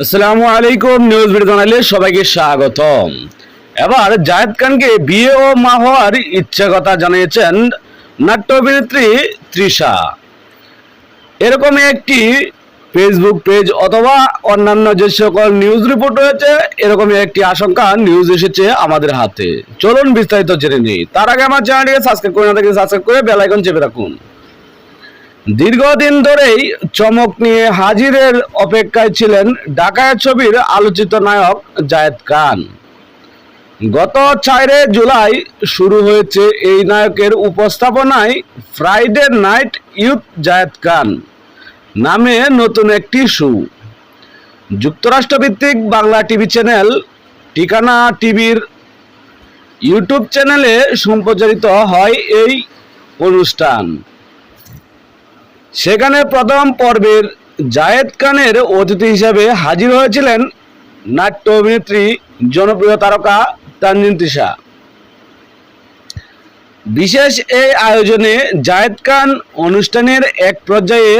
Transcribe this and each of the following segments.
আসসালামু আলাইকুম নিউজ সবাইকে স্বাগতম। এবার জাহেদ খানকে বিয়ে ও মা হওয়ার ইচ্ছা কথা জানিয়েছেন নাট্য অভিনেত্রী তৃষা। এরকম একটি ফেসবুক পেজ অথবা অন্যান্য যে সকল নিউজ রিপোর্ট রয়েছে এরকমই একটি আশঙ্কা নিউজ এসেছে আমাদের হাতে। চলুন বিস্তারিত জেনে নিই। তার আগে আমার চ্যানেলটিকে সাবস্ক্রাইব করে না থাকলে সাবস্ক্রাইব করে বেল আইকন চেপে রাখুন। দীর্ঘদিন ধরেই চমক নিয়ে হাজিরের অপেক্ষায় ছিলেন ডাকায়েত ছবির আলোচিত নায়ক জায়েদ খান। গত চারে জুলাই শুরু হয়েছে এই নায়কের উপস্থাপনায় Friday night youth Zayed Khan নামে নতুন একটি শো। যুক্তরাষ্ট্রভিত্তিক বাংলা টিভি চ্যানেল ঠিকানা টিভির ইউটিউব চ্যানেলে সম্প্রচারিত হয় এই অনুষ্ঠান। সেখানে প্রথম পর্বের জায়েদ খানের অতিথি হিসেবে হাজির হয়েছিলেন নাট্য অভিনেত্রী, জনপ্রিয় তারকা তানজিন তিশা। বিশেষ এই আয়োজনে জায়েদ খান অনুষ্ঠানের এক পর্যায়ে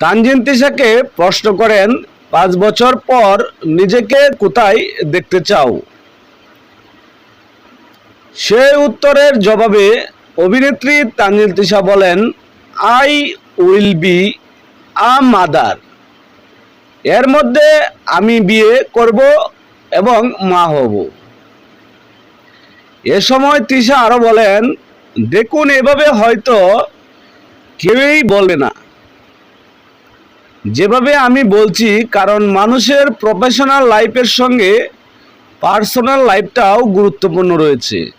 তানজিন তিশাকে প্রশ্ন করেন, পাঁচ বছর পর নিজেকে কোথায় দেখতে চাও? সে উত্তরের জবাবে অভিনেত্রী তানজিল তিশা বলেন, I will be a mother. এর মধ্যে আমি বিয়ে করব এবং মা হব। এ সময় তৃষা আরও বলেন, দেখুন, এভাবে হয়তো কেউই বলে না। যেভাবে আমি বলছি, কারণ মানুষের প্রফেশনাল লাইফের সঙ্গে পার্সোনাল লাইফটাও গুরুত্বপূর্ণ রয়েছে।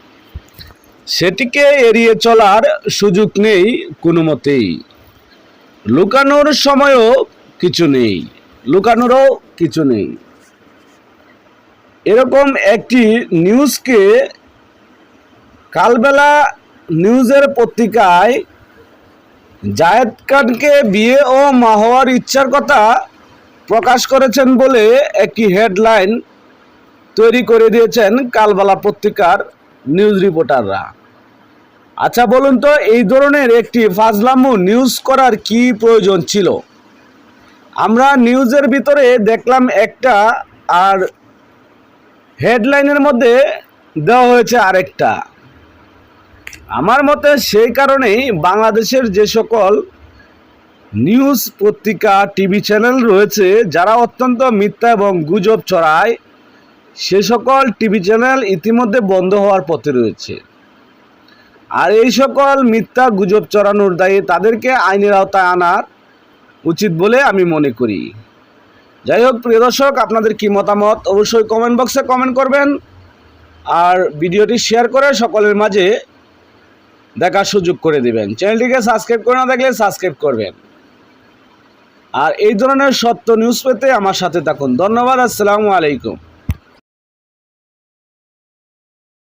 সেটিকে এড়িয়ে চলার সুযোগ নেই কোনো মতেই লুকানোর সময়ও কিছু নেই। লুকানোরও কিছু নেই। এরকম একটি নিউজকে কালবেলা নিউজের পত্রিকায় জায়েদ খানকে বিয়ে ও মা হওয়ার ইচ্ছার কথা প্রকাশ করেছেন বলে একটি হেডলাইন তৈরি করে দিয়েছেন কালবেলা পত্রিকার নিউজ রিপোর্টাররা। আচ্ছা বলুন তো, এই ধরনের একটি ফাজলামু নিউজ করার কি প্রয়োজন ছিল? আমরা নিউজের ভিতরে দেখলাম একটা, আর হেডলাইনের মধ্যে দেওয়া হয়েছে আরেকটা। আমার মতে সেই কারণেই বাংলাদেশের যে সকল নিউজ পত্রিকা টিভি চ্যানেল রয়েছে, যারা অত্যন্ত মিথ্যা এবং গুজব ছড়ায়, সে সকল টিভি চ্যানেল ইতিমধ্যে বন্ধ হওয়ার পথে রয়েছে। আর এই সকল মিথ্যা গুজব চড়ানোর দায়ে তাদেরকে আইনের আওতায় আনার উচিত বলে আমি মনে করি। যাই হোক, প্রিয় দর্শক, আপনাদের কি মতামত অবশ্যই কমেন্ট বক্সে কমেন্ট করবেন আর ভিডিওটি শেয়ার করে সকলের মাঝে দেখার সুযোগ করে দিবেন। চ্যানেলটিকে সাবস্ক্রাইব করে না দেখলে সাবস্ক্রাইব করবেন। আর এই ধরনের সত্য নিউজ পেতে আমার সাথে থাকুন। ধন্যবাদ, আসসালামু আলাইকুম।